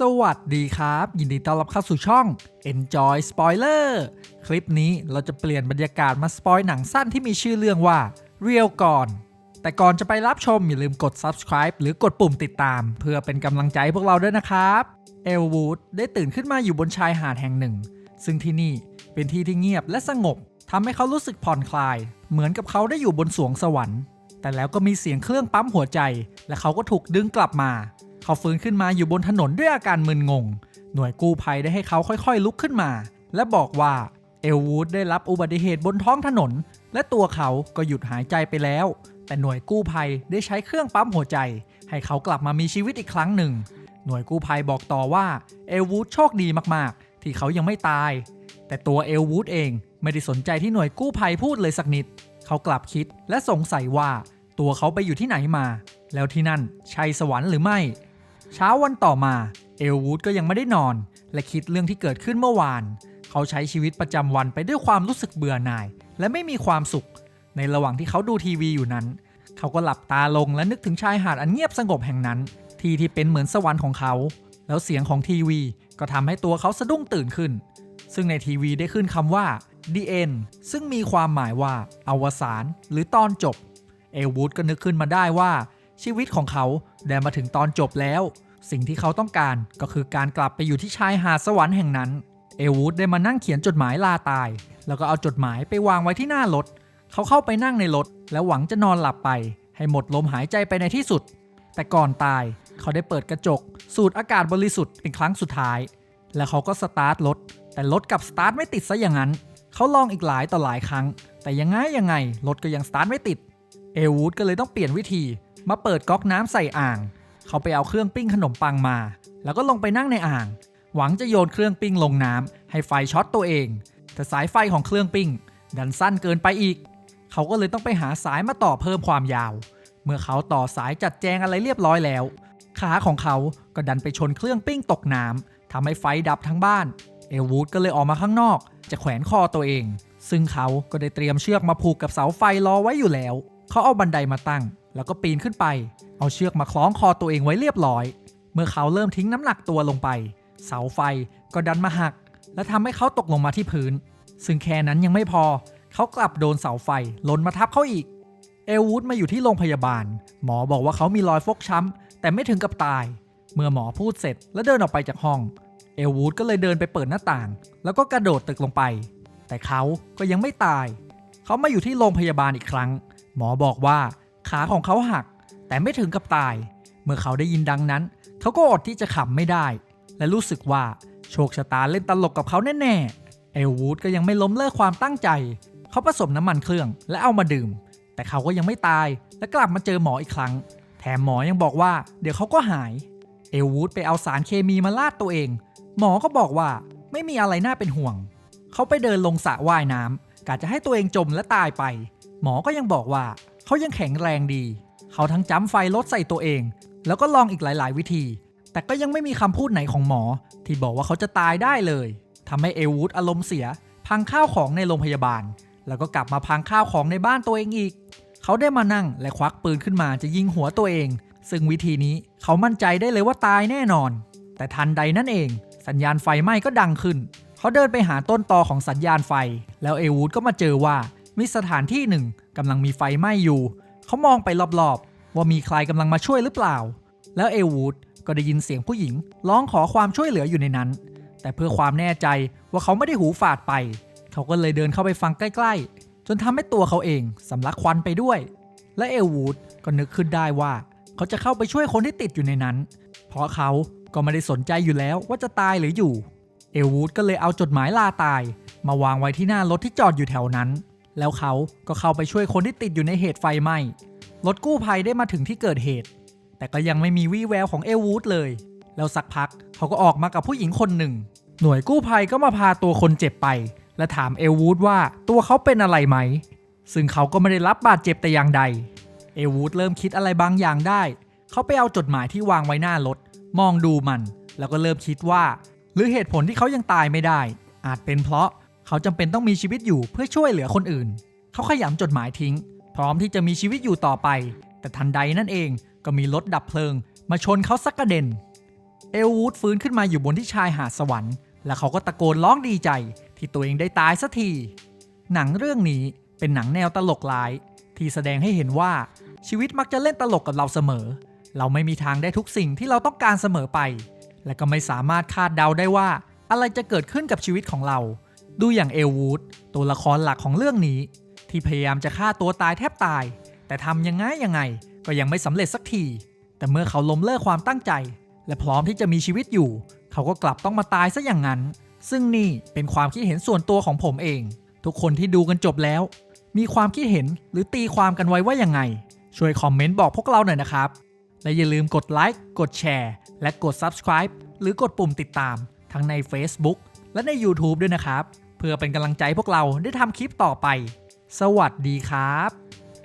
สวัสดีครับ ยินดีต้อนรับเข้าสู่ช่อง Enjoy Spoiler คลิปนี้เราจะเปลี่ยนบรรยากาศมาสปอยหนังสั้นที่มีชื่อเรื่องว่า Real ก่อน แต่ก่อนจะไปรับชม อย่าลืมกด subscribe หรือกดปุ่มติดตาม เพื่อเป็นกำลังใจให้พวกเราด้วยนะครับ เอลวูดได้ตื่นขึ้นมาอยู่บนชายหาดแห่งหนึ่ง ซึ่งที่นี่เป็นที่ที่เงียบและสงบทำให้เขารู้สึกผ่อนคลาย เหมือนกับเขาได้อยู่บนสวงสวรรค์ แต่แล้วก็มีเสียงเครื่องปั๊มหัวใจ และเขาก็ถูกดึงกลับมา เขาฟื้นขึ้นมาอยู่บนถนนด้วยอาการมึนงง หน่วยกู้ภัยได้ให้เขาค่อยๆลุกขึ้นมา และบอกว่าเอลวูดได้รับอุบัติเหตุบนท้องถนน และตัวเขาก็หยุดหายใจไปแล้ว แต่หน่วยกู้ภัยได้ใช้เครื่องปั๊มหัวใจ ให้เขากลับมามีชีวิตอีกครั้งหนึ่ง หน่วยกู้ภัยบอกต่อว่าเอลวูดโชคดีมากๆ ที่เขายังไม่ตาย แต่ตัวเอลวูดเองไม่ได้สนใจที่หน่วยกู้ภัยพูดเลยสักนิด เขากลับคิดและสงสัยว่าตัวเขาไปอยู่ที่ไหนมา แล้วที่นั่นใช่สวรรค์หรือไม่ เช้าวันต่อมาเอลวูดก็ยังไม่ได้นอน และคิดเรื่องที่เกิดขึ้นเมื่อวาน เขาใช้ชีวิตประจำวันไปด้วยความรู้สึกเบื่อหน่าย และไม่มีความสุข ในระหว่างที่เขาดูทีวีอยู่นั้น เขาก็หลับตาลงและนึกถึงชายหาดอันเงียบสงบแห่งนั้น ที่ที่เป็นเหมือนสวรรค์ของเขา แล้วเสียงของทีวีก็ทำให้ตัวเขาสะดุ้งตื่นขึ้น ซึ่งในทีวีได้ขึ้นคำว่า the end ซึ่งมีความหมายว่าอวสานหรือตอนจบ เอลวูดก็นึกขึ้นมาได้ว่า ชีวิตของเขาได้มาถึงตอนจบแล้ว สิ่งที่เขาต้องการก็คือการกลับไปอยู่ที่ชายหาดสวรรค์แห่งนั้น เอวูดได้มานั่งเขียนจดหมายลาตาย แล้วก็เอาจดหมายไปวางไว้ที่หน้ารถ เขาเข้าไปนั่งในรถ แล้วหวังจะนอนหลับไป ให้หมดลมหายใจไปในที่สุด แต่ก่อนตายเขาได้เปิดกระจก สูดอากาศบริสุทธิ์เป็นครั้งสุดท้าย แล้วเขาก็สตาร์ทรถแต่รถกับสตาร์ทไม่ติดซะอย่างนั้น เขาลองอีกหลายต่อหลายครั้ง แต่ยังไงยังไงรถก็ยังสตาร์ทไม่ติด เอวูดก็เลยต้องเปลี่ยนวิธี มาเปิดก๊อกน้ำใส่อ่าง เขาไปเอาเครื่องปิ้งขนมปังมา แล้วก็ลงไปนั่งในอ่าง หวังจะโยนเครื่องปิ้งลงน้ำให้ไฟช็อตตัวเอง แต่สายไฟของเครื่องปิ้ง ดันสั้นเกินไปอีก เขาก็เลยต้องไปหาสายมาต่อเพิ่มความยาว เมื่อเขาต่อสายจัดแจงอะไรเรียบร้อยแล้ว ขาของเขาก็ดันไปชนเครื่องปิ้งตกน้ำทำให้ไฟดับทั้งบ้าน เอลวูดก็เลยออกมาข้างนอก จะแขวนคอตัวเอง ซึ่งเขาก็ได้เตรียมเชือกมาผูกกับเสาไฟรอไว้อยู่แล้ว เขาเอาบันไดมาตั้ง แล้วก็ปีนขึ้นไป เอาเชือกมาคล้องคอตัวเองไว้เรียบร้อย เมื่อเขาเริ่มทิ้งน้ำหนักตัวลงไป เสาไฟก็ดันมาหัก และทำให้เขาตกลงมาที่พื้น ซึ่งแค่นั้นยังไม่พอ เขากลับโดนเสาไฟหล่นมาทับเขาอีก เอลวูดมาอยู่ที่โรงพยาบาล หมอบอกว่าเขามีรอยฟกช้ำแต่ไม่ถึงกับตาย เมื่อหมอพูดเสร็จและเดินออกไปจากห้อง เอลวูดก็เลยเดินไปเปิดหน้าต่าง แล้วก็กระโดดตึกลงไป แต่เขาก็ยังไม่ตาย เขามาอยู่ที่โรงพยาบาลอีกครั้ง หมอบอกว่า ขาของเขาหัก แต่ไม่ถึงกับตาย เมื่อเขาได้ยินดังนั้น เขาก็อดที่จะขำไม่ได้ และรู้สึกว่าโชคชะตาเล่นตลกกับเขาแน่ๆ เอลวูดก็ยังไม่ล้มเลิกความตั้งใจ เขาผสมน้ำมันเครื่องและเอามาดื่ม แต่เขาก็ยังไม่ตายและกลับมาเจอหมออีกครั้ง แถมหมอยังบอกว่าเดี๋ยวเขาก็หาย เอลวูดไปเอาสารเคมีมาลาดตัวเอง หมอก็บอกว่าไม่มีอะไรน่าเป็นห่วง เขาไปเดินลงสระว่ายน้ำกะจะให้ตัวเองจมและตายไป หมอก็ยังบอกว่า เขายังแข็งแรงดี เขาทั้งจ้ำไฟลดใส่ตัวเอง แล้วก็ลองอีกหลาย ๆ วิธี แต่ก็ยังไม่มีคำพูดไหนของหมอ ที่บอกว่าเขาจะตายได้เลยทำให้เอวูดอารมณ์เสีย พังข้าวของในโรงพยาบาล แล้วก็กลับมาพังข้าวของในบ้านตัวเองอีก เขาได้มานั่งและควักปืนขึ้นมาจะยิงหัวตัวเอง ซึ่งวิธีนี้เขามั่นใจได้เลยว่าตายแน่นอน แต่ทันใดนั่นเอง สัญญาณไฟไหม้ก็ดังขึ้น เขาเดินไปหาต้นตอของสัญญาณไฟ แล้วเอวูดก็มาเจอว่ามีสถานที่หนึ่ง กำลังมีไฟไหม้อยู่ เขามองไปรอบๆ ว่ามีใครกำลังมาช่วยหรือเปล่า แล้วเอวูดก็ได้ยินเสียงผู้หญิง ร้องขอความช่วยเหลืออยู่ในนั้น แต่เพื่อความแน่ใจว่าเขาไม่ได้หูฝาดไป เขาก็เลยเดินเข้าไปฟังใกล้ๆ จนทำให้ตัวเขาเองสำลักควันไปด้วย และเอวูดก็นึกขึ้นได้ว่า เขาจะเข้าไปช่วยคนที่ติดอยู่ในนั้น เพราะเขาก็ไม่ได้สนใจอยู่แล้วว่าจะตายหรืออยู่ เอวูดก็เลยเอาจดหมายลาตาย มาวางไว้ที่หน้ารถที่จอดอยู่แถวนั้น แล้วเขาก็เข้าไปช่วยคนที่ติดอยู่ในเหตุไฟไหม้ รถกู้ภัยได้มาถึงที่เกิดเหตุ แต่ก็ยังไม่มีวี่แววของเอลวูดเลย แล้วสักพักเขาก็ออกมากับผู้หญิงคนหนึ่ง หน่วยกู้ภัยก็มาพาตัวคนเจ็บไป และถามเอลวูดว่าตัวเขาเป็นอะไรไหม ซึ่งเขาก็ไม่ได้รับบาดเจ็บแต่อย่างใด เอลวูดเริ่มคิดอะไรบางอย่างได้ เขาไปเอาจดหมายที่วางไว้หน้ารถ มองดูมัน แล้วก็เริ่มคิดว่า หรือเหตุผลที่เขายังตายไม่ได้ อาจเป็นเพราะ เขาจำเป็นต้องมีชีวิตอยู่เพื่อช่วยเหลือคนอื่น เขาขยำจดหมายทิ้ง พร้อมที่จะมีชีวิตอยู่ต่อไป แต่ทันใดนั่นเองก็มีรถดับเพลิง มาชนเขาสักกระเด็น เอลวูดฟื้นขึ้นมาอยู่บนที่ชายหาดสวรรค์ และเขาก็ตะโกนร้องดีใจ ที่ตัวเองได้ตายสักที หนังเรื่องนี้เป็นหนังแนวตลกร้าย ที่แสดงให้เห็นว่าชีวิตมักจะเล่นตลกกับเราเสมอ เราไม่มีทางได้ทุกสิ่งที่เราต้องการเสมอไป และก็ไม่สามารถคาดเดาได้ว่า อะไรจะเกิดขึ้นกับชีวิตของเรา ดูอย่างเอลวูดตัวละครหลักของเรื่องนี้ ที่พยายามจะฆ่าตัวตายแทบตาย แต่ทำยังไงยังไง ก็ยังไม่สำเร็จสักที แต่เมื่อเขาล้มเลิกความตั้งใจ และพร้อมที่จะมีชีวิตอยู่ เขาก็กลับต้องมาตายซะอย่างนั้น ซึ่งนี่เป็นความคิดเห็นส่วนตัวของผมเอง ทุกคนที่ดูกันจบแล้ว มีความคิดเห็นหรือตีความกันไว้ว่ายังไง ช่วยคอมเมนต์บอกพวกเราหน่อยนะครับ และอย่าลืมกดไลค์กดแชร์และกด Subscribe หรือกดปุ่มติดตามทั้งใน Facebook และใน YouTube ด้วยนะครับ เพื่อเป็นกำลังใจพวกเราได้ทำคลิปต่อไป สวัสดีครับ